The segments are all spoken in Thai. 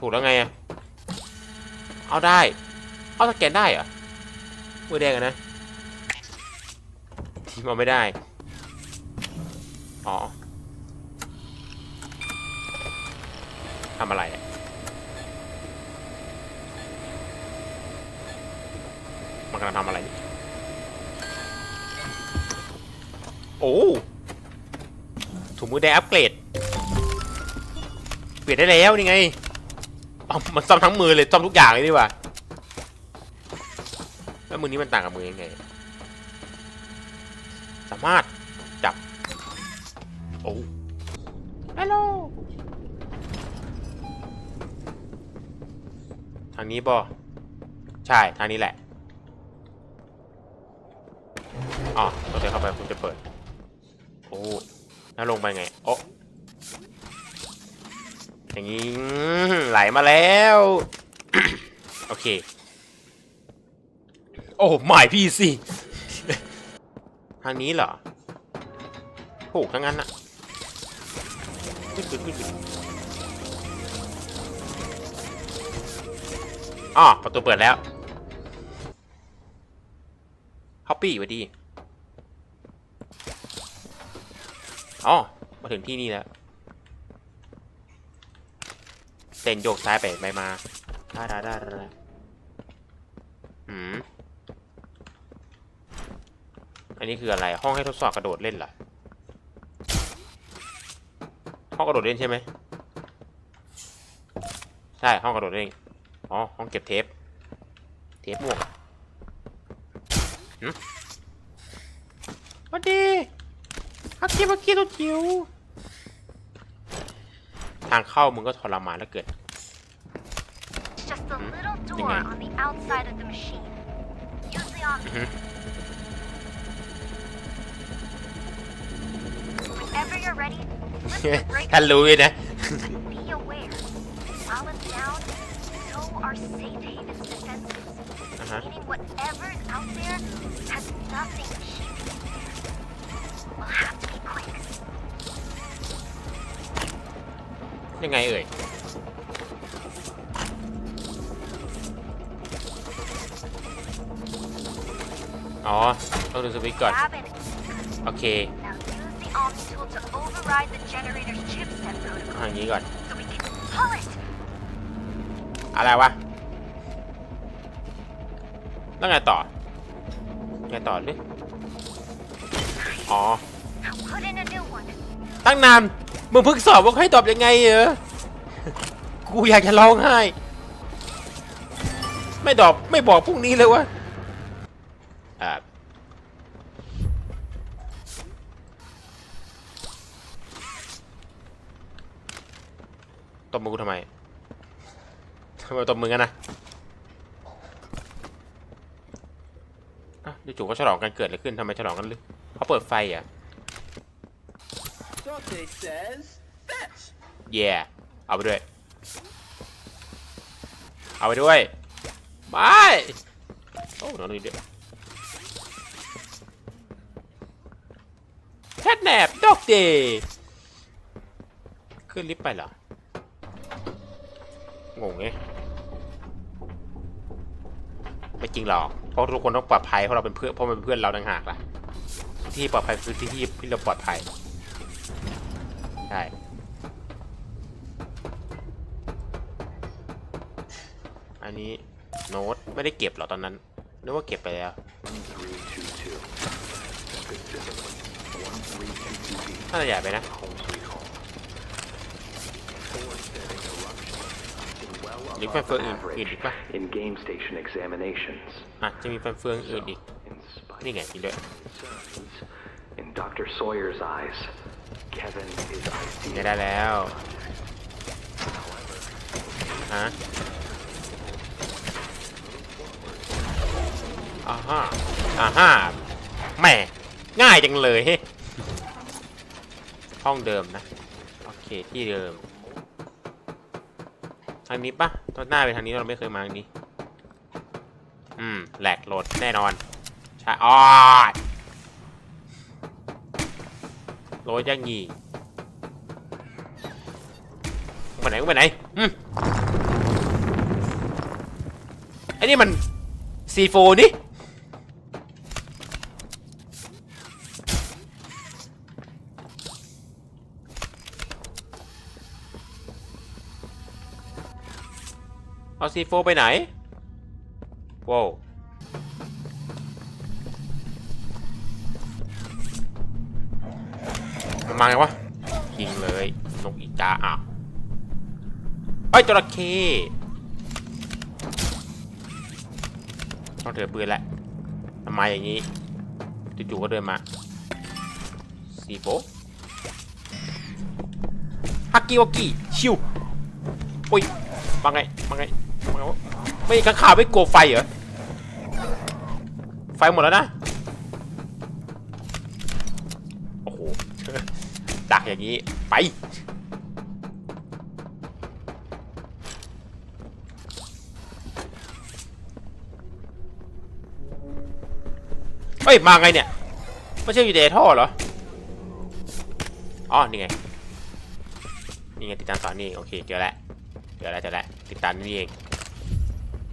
ถูกแล้วไงอะเอาได้ เอาสแกนได้เหรอมือแดงอะนะทีมเอาไม่ได้ อ๋อทำอะไรอะมันกำลังทำอะไร โอ้ถุงมือแดงอัปเกรด เปลี่ยนได้แล้วนี่ไง เอามันซ่อมทั้งมือเลยซ่อมทุกอย่างเลยดีกว่าแล้วมือนี้มันต่างกับมือยังไง สามารถจับ โอ้ฮัลโหลทางนี้บอใช่ ทางนี้แหละ อ๋อต้องเดินเข้าไปคุณจะเปิด โอ้แล้วลงไปไง โอ้ อย่างนี้ไหลมาแล้ว โอเค โอ้หมายพี่สิ ทางนี้เหรอถูกทั้งนั้นอะขึ้นขึ้นขึ้นขึ้นอ๋อประตูเปิดแล้วฮอปปี้สวัดี อ๋อ มาถึงที่นี่แล้ว เส้ นโยกซ้ายไปไปมาได้ได้ได้ได้อืมอันนี้คืออะไรห้องให้ทดสอบกระโดดเล่นเหรอห้องกระโดดเล่นใช่ไหมใช่ห้องกระโดดเล่นอ๋อห้องเก็บเทป เทปม่วงหืมสวัสดีฮักกี้ฮักกี้ตัวจิ๋วทางเข้ามึงก็ทรมานแล้วเกิด little door Tingnan. on the outside of the machine. Use the on. Mhm. Whenever you're ready, flip the brake ท่านรู้ด้วยนะ but be aware. While it's down, so are safe haven's defenses. อ่าฮะ Meaning whatever's out there has nothing to keep you there. We'll have to be quick. ยังไงเอ่ย อ๋อ ต้องดูสวิตช์ก่อน โอเค ทางนี้ก่อน อะไรวะแล้วไงต่อ ไงต่อดิอ๋อ ตั้งนาน มึงเพิ่งสอบว่าให้ตอบยังไงเหรอ กูอยากจะร้องไห้ ไม่ตอบ ไม่บอกพรุ่งนี้เลยวะอ่าต บมือกูทำไมทำไมตบมือกันนะอะจู่ๆก็ฉลองกันเกิดอะไรขึ้นทำไมฉลองกันลึกเขาเปิดไฟอะ Dante says fetch. เย่เอาไปด้วย เอาไปด้วยไปโอ้นอนนี่เดียวแคทแนบดอกเดย์ขึ้นลิฟต์ไปเหรอ งงไงไม่จริงหรอก เพราะทุกคนต้องปลอดภัยเพราะเราเป็นเพื่อนเพราะมันเป็นเพื่อนเราต่างหากล่ะ ที่ปลอดภัยคือที่ที่ที่เราปลอดภัยใช่อันนี้โน้ตไม่ได้เก็บหรอตอนนั้นนึกว่าเก็บไปแล้วน่าจะใหญ่ไปนะ หรือแฟนเฟืองอื่นอื่นอีกปะ in game station examinations. อะจะมีแฟนเฟืองอื่นอีก In spite นี่ไงจริงด้วย of concerns, in Dr. Sawyer's eyes, Kevin is ได้ ideal. ได้แล้วฮะอ่าฮะอ่าฮะแหม่ง่ายจังเลยเฮ้ห้องเดิมนะ โอเคที่เดิม ทางนี้ปะตอนหน้าไปทางนี้เราไม่เคยมาทางนี้ อืม แหลกโหลดแน่นอน ใช่อ๋อโหลดยังงี้ไปไหนไปไหน อืมอันนี้มันซีโฟนี่ เอาซีโฟไปไหนว้าวมันมาไงวะยิงเลยนกอีกาอะไอ้จระเข้ต้องถือปืนแหละทำไมอย่างนี้จู่ๆก็เดินมาซีโฟฮักกี้วากี้ชิวโอ้ยมาไงมาไงไง ไม่ข้างข่าวไม่กลัวไฟเหรอ ไฟหมดแล้วนะ โอ้โห ดักอย่างนี้ ไป เฮ้ย มาไงเนี่ย ไม่ใช่อยู่ในท่อเหรอ อ๋อ นี่ไง นี่ไงติดตามสอนนี่ โอเค เจอแล้ว เจอแล้วเจอแล้วติดตามนี่เอง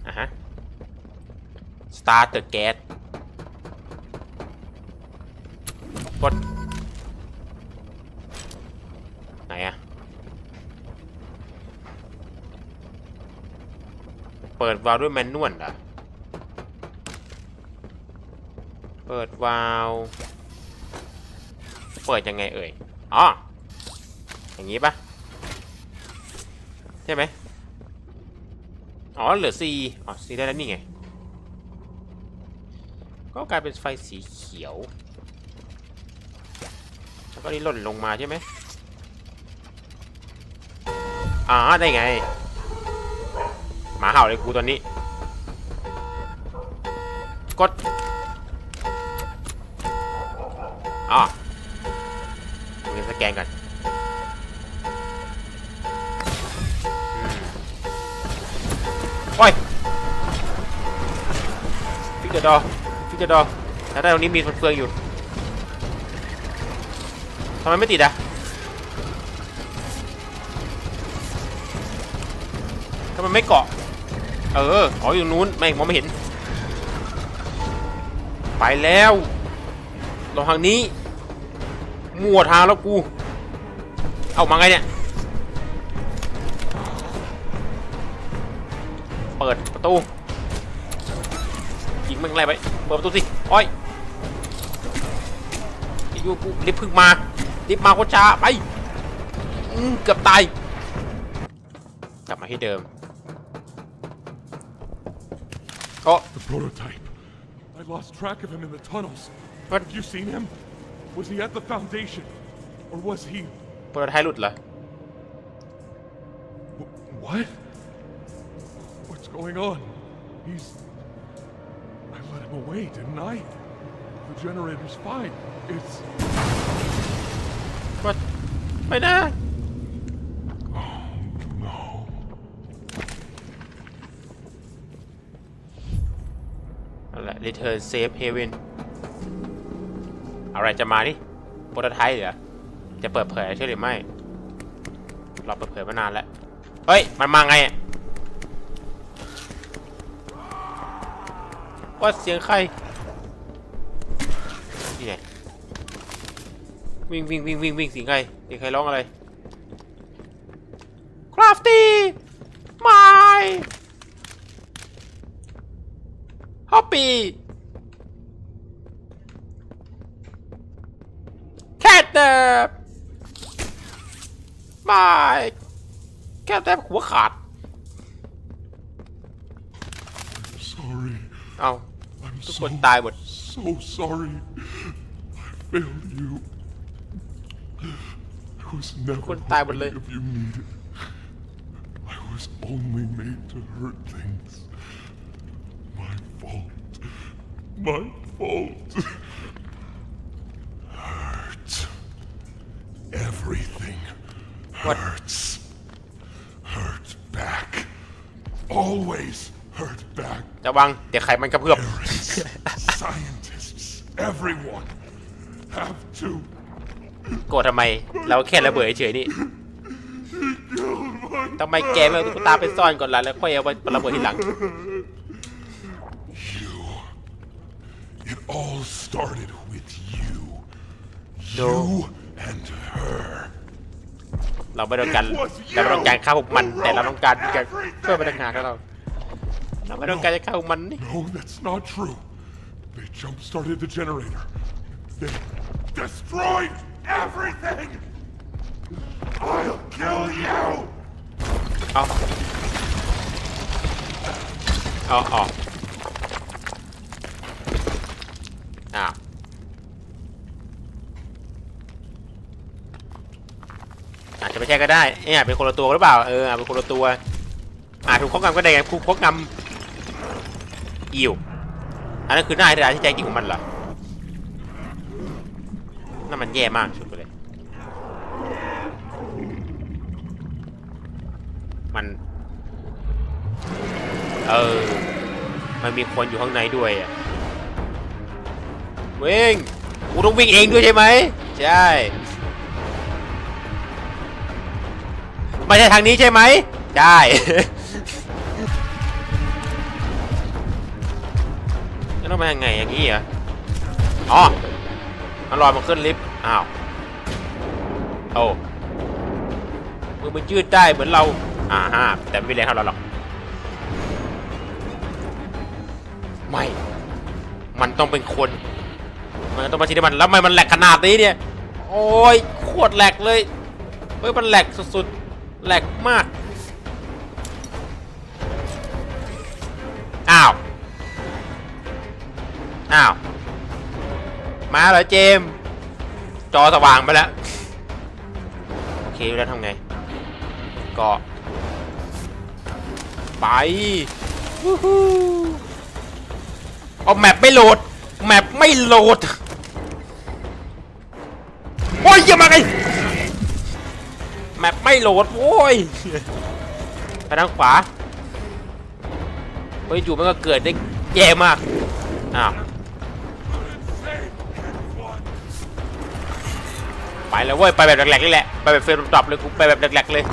อะฮะ start the gas กด ไหนอะเปิดวาล์วด้วยแมนนวลเหรอ เปิดวาล์วเปิดยังไงเอ่ย อ๋อ อย่างนี้ปะใช่ไหม อ๋อเหลือ C อ๋อ C ได้แล้วนี่ไง ก็กลายเป็นไฟสีเขียว แล้วก็นี่หล่นลงมาใช่ไหมอ๋อได้ไงหมาเห่าเลยกูตอนนี้ กด ดอฟิกเดอร์ดอแล้วได้ตรงนี้มีเฟืองอยู่ทำไมไม่ติดอะทำไมไม่เกาะ เออ อ๋ออยู่นู้นแม่มองไม่เห็น ไปแล้วลงทางนี้ มั่วทางแล้วกู เอามาไงเนี่ย เปิดประตู มึงอะไรไปเปิดประตูสิอ้อยไอ้ยูกูรีบพึ่งมารีบมาโคช้าไปอืมเกือบตายกลับมาที่เดิมก็ The prototype. I lost track of him in the tunnels. What? Have you seen him? Was he at the Foundation? Or was he. โปรโตไทป์หลุดเหรอ wh- What? What's going on? He's. I let him away, didn't I? The generator's fine. It's. ก็ไม่นะ No. นั่นแหละ Return Safe Haven อะไรจะมาดิโปรโตไทป์เหรอ จะเปิดเผยใช่หรือไม่ เราเปิดเผยมานานแล้ว เฮ้ย มันมาไงอะ ว่าเสียงใครนี่ไงวิ่งวิ่งวิ่งวิ่งวิ่งเสียงใครเสียงใครร้องอะไรคราฟตี้ไม่ฮอปปี้แคทเนบไม่แคทเนบหัวขาด Sorry. เอา I'm ทุก so, คนตายหมด so sorry. I failed you. I was never Con what tai một any lên. of you needed. I was only made to hurt things. My fault. My fault. Hurt. Everything What? hurts. Hurt back. Always hurt back. จะวัง เดี๋ยวไขมันกระเพื่อม Parents, scientists, everyone have to โกรธทำไม เราแค่ระเบิดเฉยๆนี่ ทำไมแกไม่เอาตุ๊กตาไปซ่อนก่อนล่ะแล้วค่อยเอาไประเบิดทีหลัง It all started with you. No. You and her. เราไม่ต้องการเราไม่ต้องการฆ่าพวกมัน แต่เราต้องการที่จะเพื่อพนักงานของเรา เราไม่ต้องการจะฆ่าพวกมันนี่ No, that's not true. They jump started the generator. They destroyed everything. I'll kill you. เอาเอาเอาอ้าวอาจจะไม่ใช่ก็ได้เอ๊ะอาจเป็นคนละตัวหรือเปล่า เออเป็นคนละตัวอาจถูกครอบงำก็ได้ไงถูกครอบงำอิ่ว อันนั้นคือหน้าที่ร้ายที่แท้จริงของมันเหรอนั่นมันแย่มากสุดไปเลย มัน เออ มันมีคนอยู่ข้างในด้วยอะวิ่งกูต้องวิ่งเองด้วยใช่ไหม ใช่ไม่ใช่ทางนี้ใช่ไหม ใช่ แล้วต้องมายังไงอย่างนี้เหรอ อ๋อมันลอยมาขึ้นลิฟต์ อ้าว โอ้มือมันยืดได้เหมือนเรา อ่าฮะแต่ไม่แรงเท่าเราหรอก ไม่ มันต้องเป็นคน มันต้องมาที่นี่มัน แล้วทำไมมันแหลกขนาดนี้เนี่ย โอ้ยโคตรแหลกเลย เฮ้ย มันแหลกสุดๆ แหลกมาก อ้าว มาเหรอเจม จอสว่างไปแล้ว โอเคแล้วทำไง ก็ไปวู้ฮู้เอาแมปไม่โหลด แมปไม่โหลด โอ้ยย่ามาไงแมปไม่โหลดโว้ยไปทางขวาเฮ้ยอยู่มันก็เกิดได้แย่มาก อ้าว แล้วเว้ยไปแบบแหลกๆนี่แหละไปแบบเฟรมดรอปเลยกูไปแบบแหลกๆเลย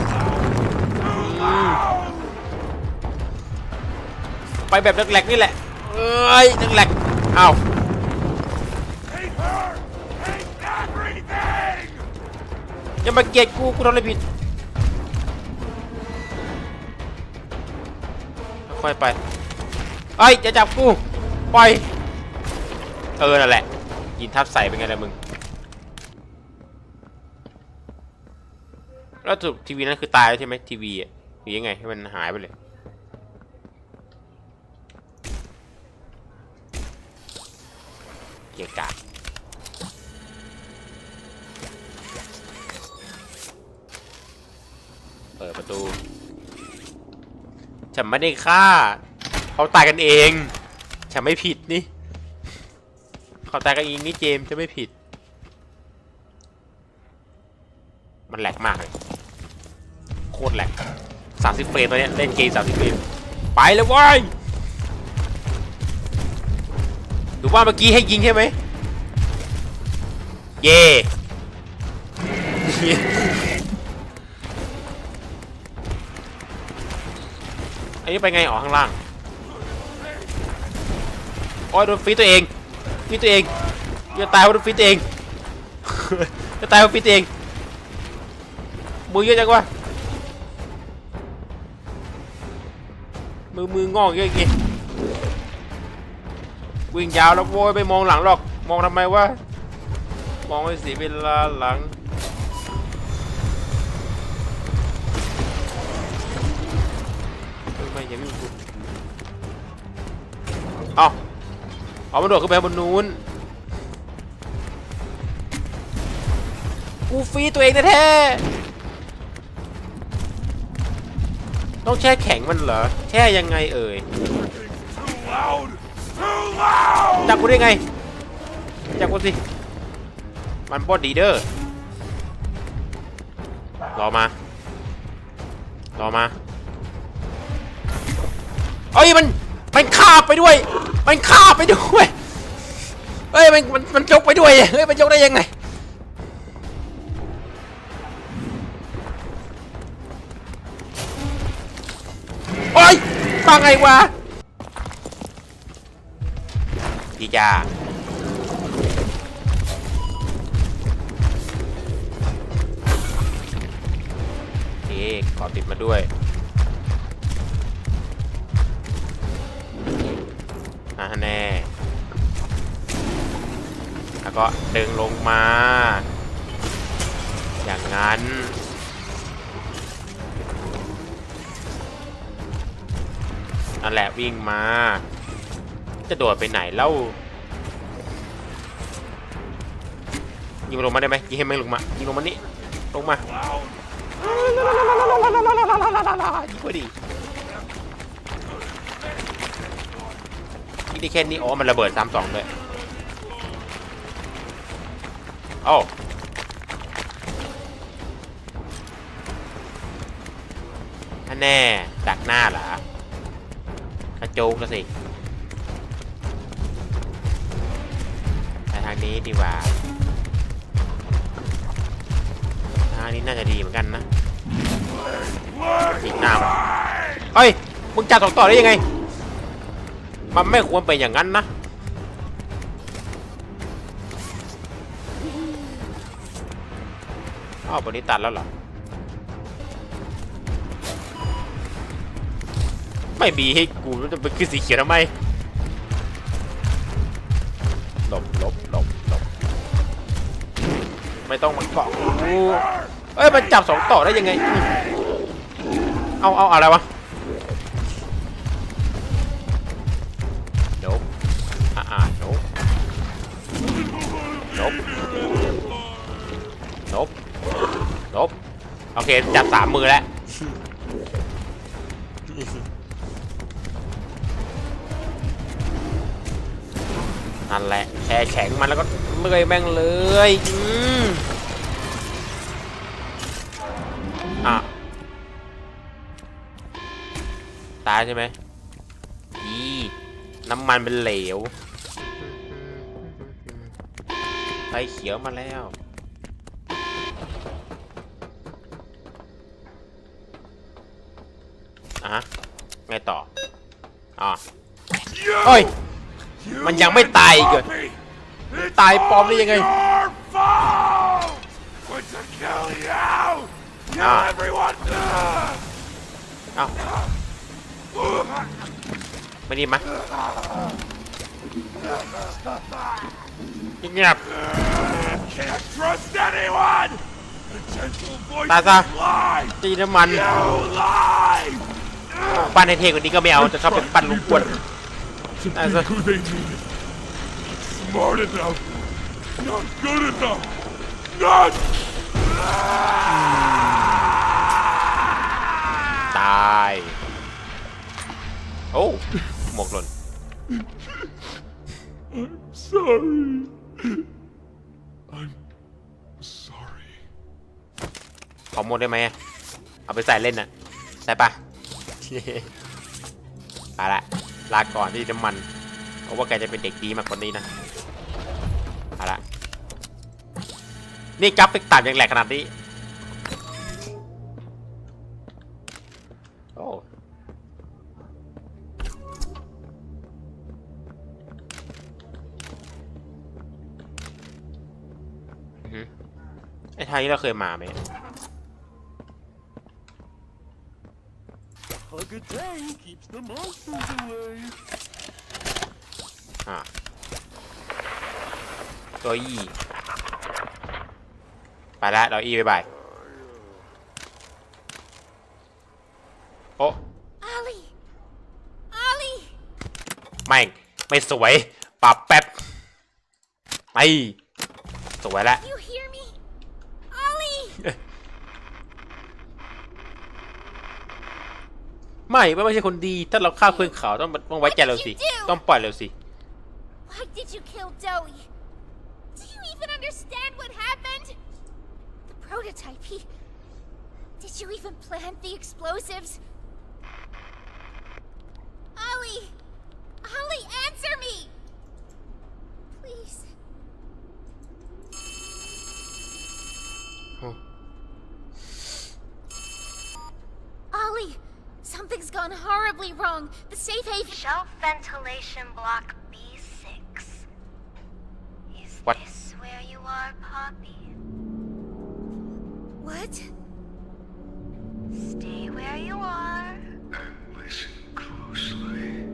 ไปแบบแหลกๆนี่แหละเอ้ยแหลกๆอ้าวอย่ามาเกลียดกูกูทำอะไรผิดค่อยไปเอ้ยจะจับกูปล่อยเออนั่นแหละยินทับใส่เป็นไงล่ะมึง แล้วถูกทีวีนั้นคือตายใช่ไหมทีวีอะหรือยังไงให้มันหายไปเลยเกียกาเปิดประตูฉันไม่ได้ฆ่า เขาตายกันเอง ฉันไม่ผิดนี่ เขาตายกันเองนี่เจมส์จะไม่ผิด มันแหลกมากเลย โคตรแหลกสามสิบเฟรมตัวเนี้ยเล่นเกมสามสิบเฟรมไปเลยว้ยดูว่าเมื่อกี้ให้ยิงใช่ไหมเย่อันนี้ไปไงอ๋อข้างล่างโอ้ยโดนฟีตัวเองฟีตัวเองจะตายเพราะโดนฟีตัวเองจะตายเพราะฟีตัวเองมือเยอะจังวะ มือมืองอกเยอะกี่วิ่งยาวแล้วโว้ยไม่มองหลังหรอก มองทำไมวะ มองไปสีเวลาหลังเฮ้ยไม่อยังไม่กูเอาเอามันโดดขึ้นไปบนนู้น กูฟีตัวเองแท้ ต้องแช่แข็งมันเหรอ แช่ยังไงเอ่ย จับกูได้ไง จับกูสิ มันบอดดีเดอร์รอมา รอมาเอ้ยมันมันคาบไปด้วย มันคาบไปด้วยเฮ้ยมันมันมันยกไปด้วย เฮ้ยมันยกได้ยังไง โอ้ยมาไงวะพี่จ้าเอ๊ขอติดมาด้วยอ่าแน่ แล้วก็ดึงลงมา อย่างนั้น นั่นแหละวิ่งมา จะโดดไปไหนเล่ายิงลงมาได้ไหมยิงให้แม่งลงมายิงลงมานี่ลงมายิงไปดิยิงได้แค่นี้อ๋อมันระเบิดซ้ำสองเลยโอ้าอันแน่ดักหน้าเหรอ กระโจกละสิไปทางนี้ดีกว่า ทางนี้น่าจะดีเหมือนกันนะอีกหน้าเฮ้ย มึงจับสองต่อได้ยังไง มันไม่ควรเป็นอย่างนั้นนะอ้าวบนนี้ตัดแล้วเหรอ ไม่มีให้กูมันจะไปขึ้นสีเขียวทำไมหลบหลบหลบหลบไม่ต้องมาเกาะกูเอ้ยมันจับสองต่อได้ยังไง เอาเอาอะไรวะนบอ่าอ่านบนบนบนบโอเคจับสามมือแล้ว นั่นแหละแช่แข็งมันแล้วก็เมื่อยแม่งเลยอืมอะตายใช่ไหมอีน้ำมันเป็นเหลวไฟเขียวมาแล้วอะไงต่ออะเฮ้ย มันยังไม่ตายอีกเหรอตายปลอมได้ยังไง Your fault! We're to kill you! Kill Ah. everyone! เอ้าไม่ดีมะเงียบ Can't trust anyone! The gentle voice Tata. lie! ตีน้ำมัน You lie! ปั้นให้เท่กว่านี้ก็ไม่เอาจะชอบเป็นปั้นลุงปวด To be As a- who they need. Smart enough. Not good enough. Not ตาย โอ้หมวกหล่น sorry. I'm sorry. ขอหมดได้ไหมอะเอาไปใส่เล่นน่ะได้ปะ ไปละ ลาก่อนที่น้ำมันเพราะว่าแกจะเป็นเด็กดีมากกว่านี้นะไปละนี่กราฟิกต่ำยังแหลกขนาดนี้โอ้อือหือไอ้ทางนี้เราเคยมาไหม A good thing keeps the monsters away. อะตัวอีไปแล้วเราอีบายบาย โอ้ Ollie! Ollie! ไม่งไม่สวย ปรับแป๊บ ไป สวยแล้ว ไม่ไม่ไม่ใช่คนดี ถ้าเราฆ่าเพื่อนเขาต้องต้องไว้ใจเราสิ ต้องปล่อยเราสิ Why did you kill Dowie? Do you even understand what happened? The prototype, he. Did you even plant the explosives? gone horribly wrong. The safe haven- Shelf ventilation block B6. Is what? this where you are, Poppy? What? Stay where you are. And listen closely.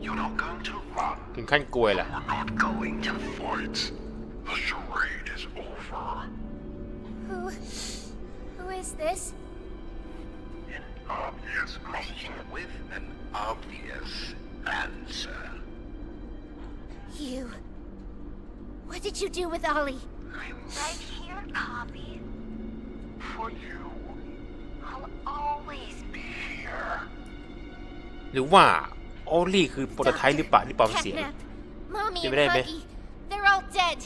You're not going to run. Đừng khanh cười là. You're not going to fight. The charade is over. Who... Who is this? An obvious question with an obvious answer. You. What did you do with Ollie? I'm right here, Poppy. For you, I'll always be here. หรือว่าออลลี่คือโปรโตไทป์หรือเปล่าที่ปลอมเสียง Catnap, Mommy Give and it a bit. Huggy. They're all dead.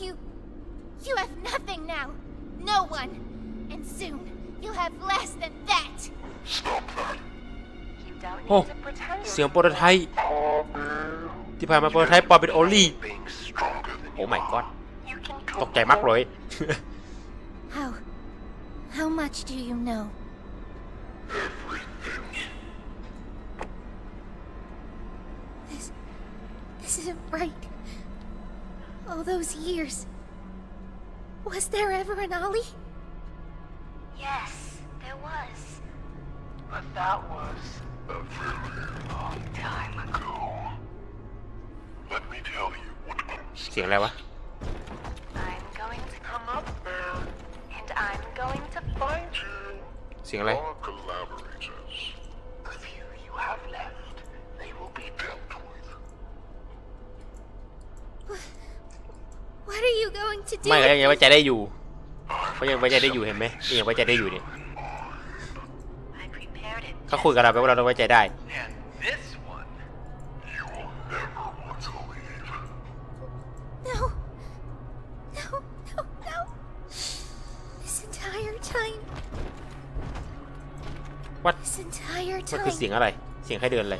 You. You have nothing now. No one. And soon, you'll have less than that. Stop that. You don't need โอ้ to pretend เสียงโปรโตไทป์ที่ผ่านมาโปรโตไทป์ปลอมเป็นออลลี่ Being stronger than โอ้ you ไม่ก็ are. you can ตกใจมากเลย How. How much do you know? This. This isn't right. All those years. Was there ever an Ollie? Yes, there was. But that was a very long time ago. Let me tell you what comes เสียงอะไรวะ I'm going to Come up there. and I'm going to Find you. เสียงอะไร Your collaborators. The few you have left, they will be dealt with. What are you going to do? ไม่ก็ with ยังไว้ me? ใจได้อยู่ เขายังไว้ใจได้อยู่เห็นไหมนี่ยังไว้ใจได้อยู่เนี่ย I prepared it. เขาคุยกับเราไปว่าเราต้องไว้ใจได้ And this one, you will never want to leave. No. No, no, no. This entire time. What? This entire มันคือ time. เสียงอะไร เสียงใครเดินเลย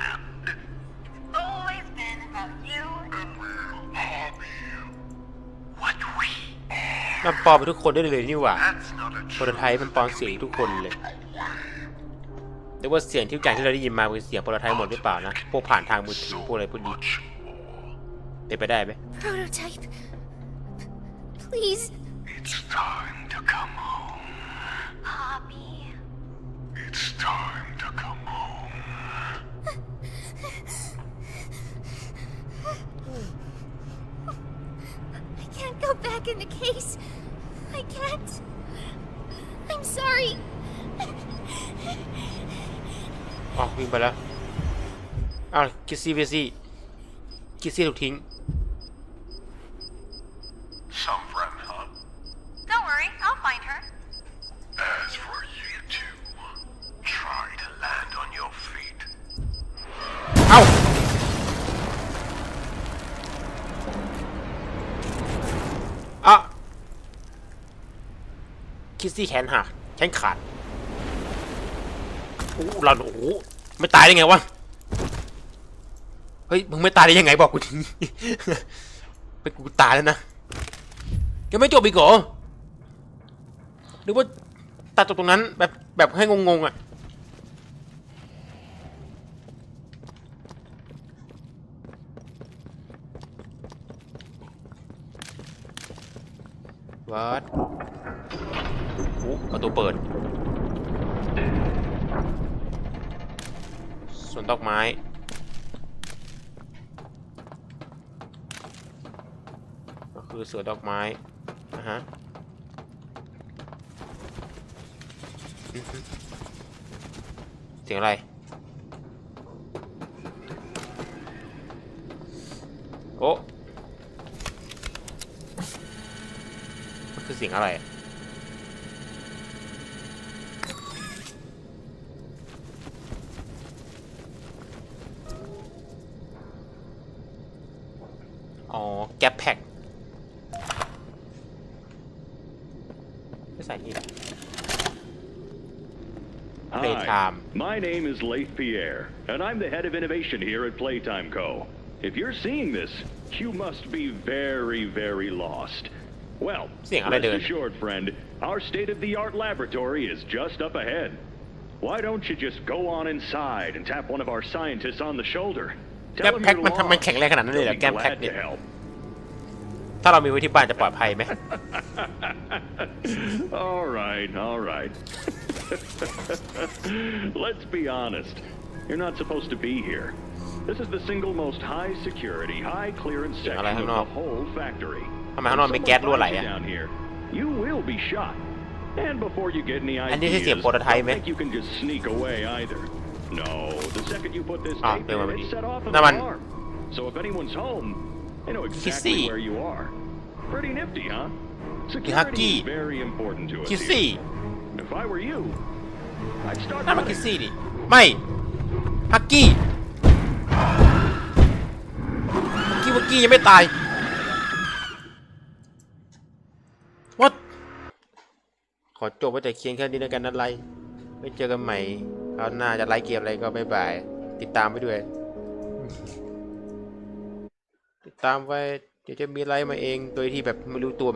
มันปลอมไปทุกคนได้เลยนี่หว่า That's not a โปรโตไทป์มันปลอมเสียงทุกคนเลยแต่ว่าเสียงที่ทุกอย่างที่เราได้ยินมาเป็นเสียงโปรโตไทป์หมดหรือเปล่านะพวกผ่านทางมือถือพวกอะไรพวกนี้ much more. เป็นไปได้ไหม Prototype. Please. It's time to come home. Poppy. It's time to come can't go back in the case. I can't. I'm sorry. อ๋อวิ่งไปแล้วอ้าวคิสซี่เวซี่คิสซี่ถูกทิ้ง ซี่แขนหักแขนขาดโอ้เราโอ้โหไม่ตายได้ไงวะเฮ้ยมึงไม่ตายได้ยังไงบอกกูทีไปกูตายแล้วนะยังไม่จบอีกเหรอหรือว่าตัดจบตรงนั้นแบบแบบให้งงๆอะวัด ประตูเปิดสวนดอกไม้ ก็คือสวนดอกไม้นะฮะเสียงอะไรโอ้มันคือเสียงอะไร อะอ๋อ แก๊ปแพ็กไม่ใส่นี่แหละ Playtime. My name is Leith Pierre, and I'm the head of innovation here at Playtime Co. If you're seeing this, you must be very, very lost. Well, เสียงอะไร rest เดิน assured, friend, our state-of-the-art laboratory is just up ahead. Why don't you just go on inside and tap one of our scientists on the shoulder? แก้ม Tell him แพ็ค you're มันทำมัน lost. แข็งแรงขนาดนั้นเลยเหรอ They'll แก้ม be แพ็ค glad เนี่ย to help. ถ้าเรามีไว้ที่บ้านจะปลอดภัยไหม all right, all right. Let's be honest. You're not supposed to be here. This is the single most high security, high clearance Yeah, section I of don't know. the whole factory. ทำไมข้างนอกมีแก๊สรั่วไหล If อะ someone finds you down here, you will be shot. And before you get any อันนี้ใช่ ideas, เสียงโปรโตไทป์ don't ไหม think you can just sneak away either. No, the second you put this อะ tape เดินมาพอ in, ดี it set off an นั่นมัน alarm. So if anyone's home, they know Kissy. exactly where you are. Pretty nifty, huh? Security Haki. is very important to us คิส here. ซี่ If I were you, I'd start นั่นมันคิส running. ซี่นี่ไม่ฮักกี้ฮักกี้วักกี้ยังไม่ตาย what ขอจบไว้แต่เคียงแค่นี้แล้วกันนะไลฟ์ไม่เจอกันใหม่ คราวหน้าจะไลฟ์เกมอะไรก็บ๊ายบาย ติดตามไปด้วย ติดตามไว้เดี๋ยวจะมีไลฟ์มาเองโดยที่แบบไม่รู้ตัว